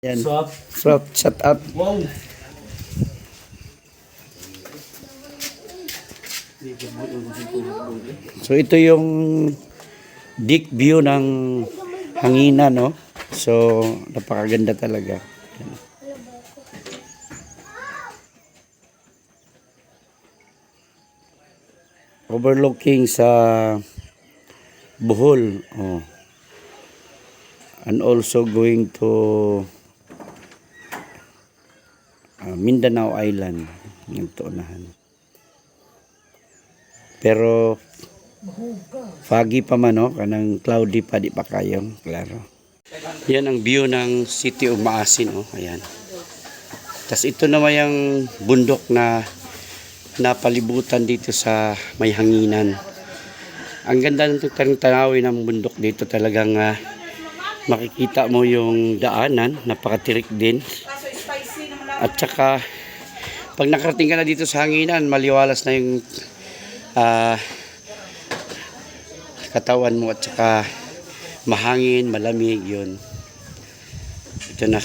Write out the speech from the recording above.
Yan. Swap. Swap, shut up. Wow. So ito yung deep view ng hangina, no? So napakaganda talaga. Yan. Overlooking sa Bohol. Oh. And also going to ah, Mindanao Island. Yung tuunahan. Pero foggy pa man no, kanang cloudy pa di pa kayo, klaro. Yan ang view ng City of Maasin oh, ayan. Tas ito naman yung bundok na napalibutan dito sa may hanginan. Ang ganda ng tanawin ng bundok dito talagang ah, makikita mo yung daanan, napakatirik din. At saka pag nakarating ka na dito sa hanginan, maliwalas na yung ah, katawan mo at saka mahangin, malamig yun. Ito na